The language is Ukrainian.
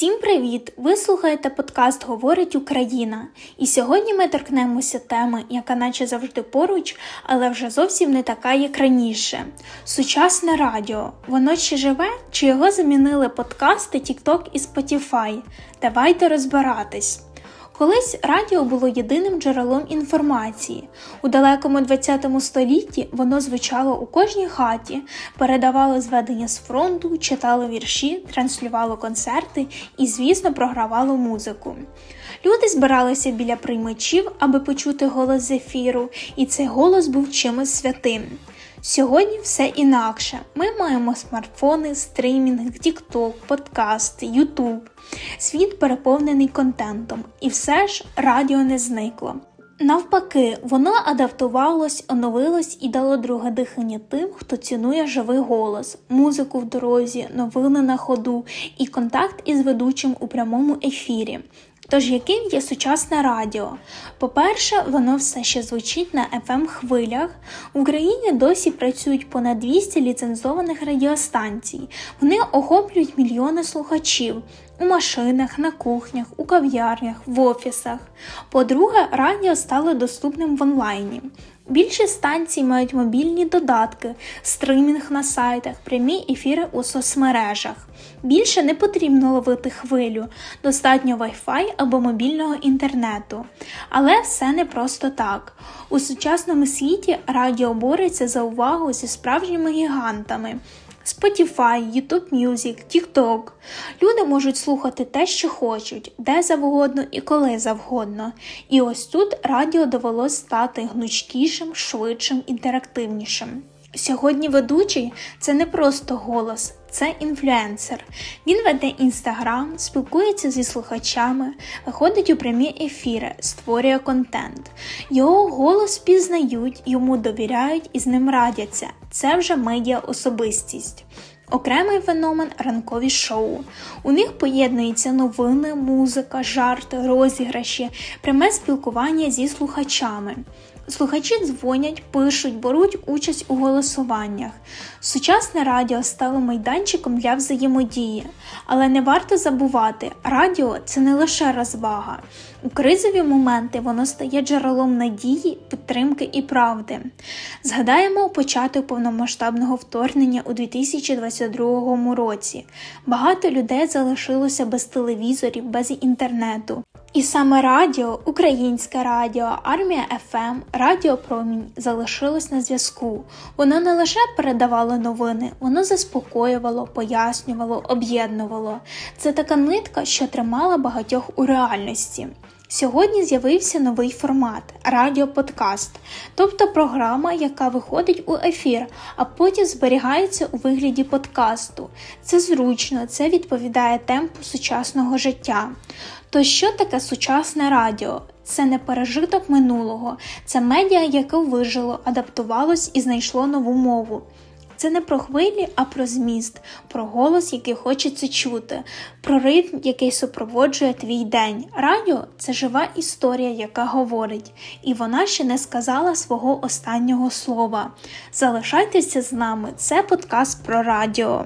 Всім привіт! Ви слухаєте подкаст Говорить Україна. І сьогодні ми торкнемося теми, яка наче завжди поруч, але вже зовсім не така, як раніше. Сучасне радіо. Воно ще живе, чи його замінили подкасти TikTok і Spotify? Давайте розбиратись. Колись радіо було єдиним джерелом інформації. У далекому 20 столітті воно звучало у кожній хаті, передавало зведення з фронту, читало вірші, транслювало концерти і, звісно, програвало музику. Люди збиралися біля приймачів, аби почути голос з ефіру, і цей голос був чимось святим. Сьогодні все інакше. Ми маємо смартфони, стрімінг, тікток, подкасти, ютуб. Світ переповнений контентом, і все ж радіо не зникло. Навпаки, воно адаптувалось, оновилось і дало друге дихання тим, хто цінує живий голос, музику в дорозі, новини на ходу і контакт із ведучим у прямому ефірі. Тож, яким є сучасне радіо? По-перше, воно все ще звучить на fm хвилях. В Україні досі працюють понад 200 ліцензованих радіостанцій. Вони охоплюють мільйони слухачів у машинах, на кухнях, у кав'ярнях, в офісах. По-друге, радіо стало доступним в онлайні. Більшість станцій мають мобільні додатки, стримінг на сайтах, прямі ефіри у соцмережах. Більше не потрібно ловити хвилю, достатньо Wi-Fi або мобільного інтернету. Але все не просто так. У сучасному світі радіо бореться за увагу зі справжніми гігантами. Spotify, YouTube Music, TikTok. Люди можуть слухати те, що хочуть, де завгодно і коли завгодно. І ось тут радіо довелось стати гнучкішим, швидшим, інтерактивнішим. Сьогодні ведучий це не просто голос, це інфлюенсер. Він веде інстаграм, спілкується зі слухачами, виходить у прямі ефіри, створює контент. Його голос пізнають, йому довіряють і з ним радяться. Це вже медіа особистість. Окремий феномен ранкові шоу. У них поєднуються новини, музика, жарти, розіграші, пряме спілкування зі слухачами. Слухачі дзвонять, пишуть, беруть участь у голосуваннях. Сучасне радіо стало майданчиком для взаємодії, але не варто забувати, радіо це не лише розвага. У кризові моменти воно стає джерелом надії, підтримки і правди. Згадаємо початок повномасштабного вторгнення у 2022 році. Багато людей залишилося без телевізорів, без інтернету. І саме радіо, українське радіо, армія ФМ, Радіо Промінь залишилось на зв'язку. Воно не лише передавало новини, воно заспокоювало, пояснювало, об'єднувало. Це така нитка, що тримала багатьох у реальності. Сьогодні з'явився новий формат радіоподкаст, тобто програма, яка виходить у ефір, а потім зберігається у вигляді подкасту. Це зручно, це відповідає темпу сучасного життя. То що таке сучасне радіо? Це не пережиток минулого, це медіа, яке вижило, адаптувалось і знайшло нову мову. Це не про хвилі, а про зміст, про голос, який хочеться чути, про ритм, який супроводжує твій день. Радіо це жива історія, яка говорить, і вона ще не сказала свого останнього слова. Залишайтеся з нами, це подкаст про радіо.